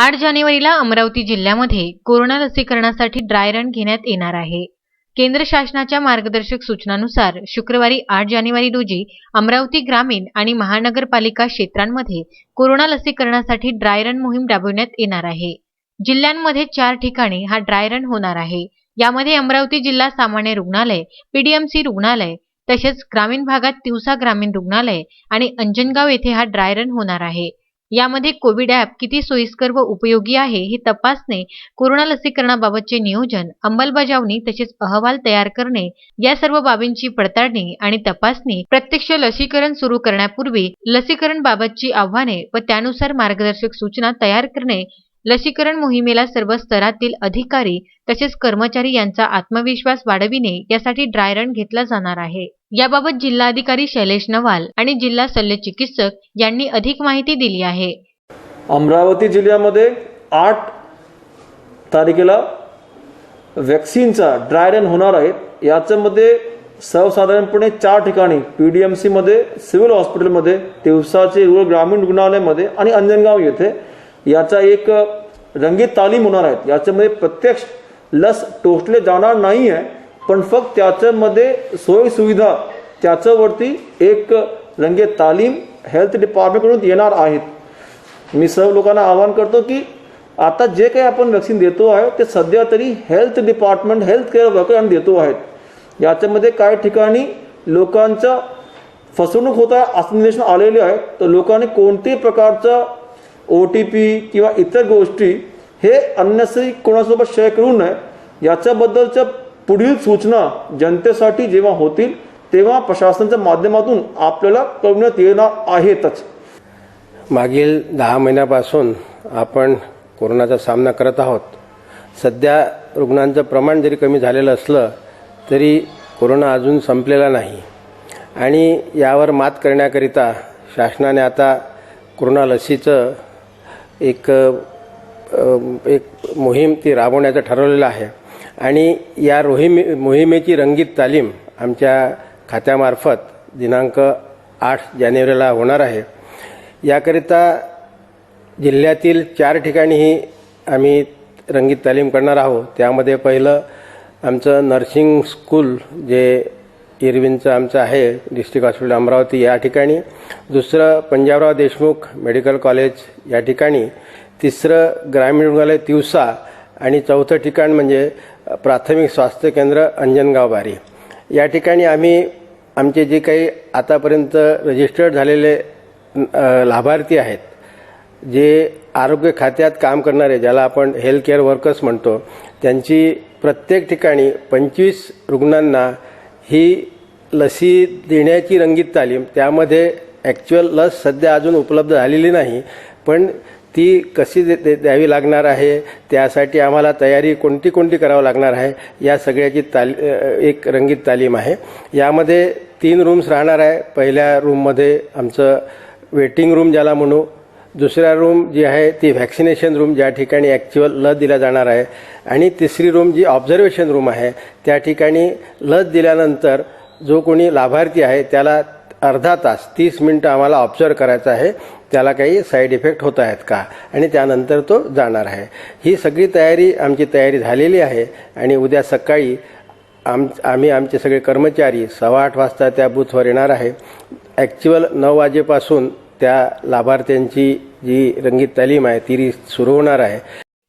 आठ जानेवारीला अमरावती जिल्ह्यामध्ये कोरोना लसीकरणासाठी ड्राय रन घेण्यात येणार आहे. केंद्र शासनाच्या मार्गदर्शक सूचनानुसार शुक्रवारी आठ जानेवारी रोजी अमरावती ग्रामीण आणि महानगरपालिका क्षेत्रांमध्ये कोरोना लसीकरणासाठी ड्राय रन मोहीम राबविण्यात येणार आहे. जिल्ह्यांमध्ये चार ठिकाणी हा ड्राय रन होणार आहे. यामध्ये अमरावती जिल्हा सामान्य रुग्णालय पीडीएमसी रुग्णालय तसेच ग्रामीण भागात तिवसा ग्रामीण रुग्णालय आणि अंजनगाव येथे हा ड्राय रन होणार आहे. यामध्ये कोविड ॲप किती सोयीस्कर व उपयोगी आहे हे तपासणे कोरोना लसीकरणाबाबतचे नियोजन अंमलबजावणी तसेच अहवाल तयार करणे या सर्व बाबींची पडताळणी आणि तपासणी प्रत्यक्ष लसीकरण सुरू करण्यापूर्वी लसीकरण बाबतची आव्हाने व त्यानुसार मार्गदर्शक सूचना तयार करणे लसीकरण मोहिमेला सर्व स्तरातील अधिकारी तसेच कर्मचारी यांचा आत्मविश्वास वाढविणे यासाठी ड्राय रन घेतला जाणार आहे. याबाबत जिल्हाधिकारी शैलेश नवाल आणि जिल्हा शल्य चिकित्सक यांनी अधिक माहिती दिली आहे. अमरावती जिल्ह्यामध्ये आठ तारखेला वॅक्सिनचा ड्राय रन होणार आहे. याच्यामध्ये सर्वसाधारणपणे चार ठिकाणी पी डी एम सीमध्ये सिव्हिल हॉस्पिटलमध्ये तिवसाचे रुरल ग्रामीण रुग्णालयामध्ये आणि अंजनगाव येथे. याचा एक रंगीत तालीम होणार आहेत. याच्यामध्ये प्रत्यक्ष लस टोचले जाणार नाही आहे पण फक्त त्याच्यामध्ये सोयसुविधा त्याच्यावरती एक रंगीत तालीम हेल्थ डिपार्टमेंटकडून येणार आहेत. मी सर्व लोकांना आवाहन करतो की आता जे काही आपण वॅक्सिन देतो आहे ते सध्या तरी हेल्थ डिपार्टमेंट हेल्थ केअर वर्करांना देतो आहेत. याच्यामध्ये काही ठिकाणी लोकांचा फसवणूक होत आहे असं निदर्शन आलेले आहे. तर लोकांनी कोणत्याही प्रकारचा ओ टी पी किंवा इतर गोष्टी हे अन्यसरी कोणासोबत शेअर करू नये. याच्याबद्दलच्या पुढील सूचना जनतेसाठी जेव्हा होतील तेव्हा प्रशासनाच्या माध्यमातून आपल्याला कळवण्यात येणार आहेतच. मागील दहा महिन्यापासून आपण कोरोनाचा सामना करत आहोत. सध्या रुग्णांचं प्रमाण जरी कमी झालेलं असलं तरी कोरोना अजून संपलेला नाही. आणि यावर मात करण्याकरिता शासनाने आता कोरोना लसीचं एक एक मोहीम ती राबवण्याचं ठरवलेलं आहे. आणि या रोहिमे मोहिमेची रंगीत तालीम आमच्या खात्यामार्फत दिनांक आठ जानेवारीला होणार आहे. याकरिता जिल्ह्यातील चार ठिकाणीही आम्ही रंगीत तालीम करणार आहोत. त्यामध्ये पहिलं आमचं नर्सिंग स्कूल जे इरविनचं आमचं आहे डिस्ट्रिक्ट हॉस्पिटल अमरावती या ठिकाणी. दुसरं पंजाबराव देशमुख मेडिकल कॉलेज या ठिकाणी. तिसरं ग्रामीण रुग्णालय तिवसा आणि चौथं ठिकाण म्हणजे प्राथमिक स्वास्थ्य केंद्र अंजनगाव बारी. या ठिकाणी आम्ही आमचे जे काही आतापर्यंत रजिस्टर्ड झालेले लाभार्थी आहेत जे आरोग्य खात्यात काम करणारे ज्याला आपण हेल्थ केअर वर्कर्स म्हणतो त्यांची प्रत्येक ठिकाणी पंचवीस रुग्णांना ही लसी देण्याची रंगीत तालीम त्यामध्ये ॲक्च्युअल लस सध्या अजून उपलब्ध झालेली नाही पण ती कशी दे- दे- द्यावी लागणार आहे त्यासाठी आम्हाला तयारी कोणती कोणती करावं लागणार आहे या सगळ्याची ताली एक रंगीत तालीम आहे. यामध्ये तीन रूम्स राहणार आहे. पहिल्या रूममध्ये आमचं वेटिंग रूम ज्याला म्हणू दुसऱ्या रूम जी आहे ती व्हॅक्सिनेशन रूम ज्या ठिकाणी ॲक्च्युअल लस दिला जाणार आहे. आणि तिसरी रूम जी ऑब्झर्वेशन रूम आहे त्या ठिकाणी लस दिल्यानंतर जो कोणी लाभार्थी आहे त्याला अर्धा तास तीस मिनटं आम्हाला ऑब्झर्व करायचं आहे. त्याला काही साईड इफेक्ट होत आहेत का? आणि त्यानंतर तो जाणार आहे. ही सगळी तयारी आमची तयारी झालेली आहे. आणि उद्या सकाळी आम आम्ही आमचे सगळे कर्मचारी सव्वा आठ वाजता त्या बूथवर येणार आहे. ॲक्च्युअल नऊ वाजेपासून त्या लाभार्थ्यांची जी रंगीत तालीम आहे ती सुरू होणार आहे.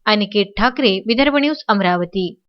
अनिकेत ठाकरे विदर्भ न्यूज अमरावती.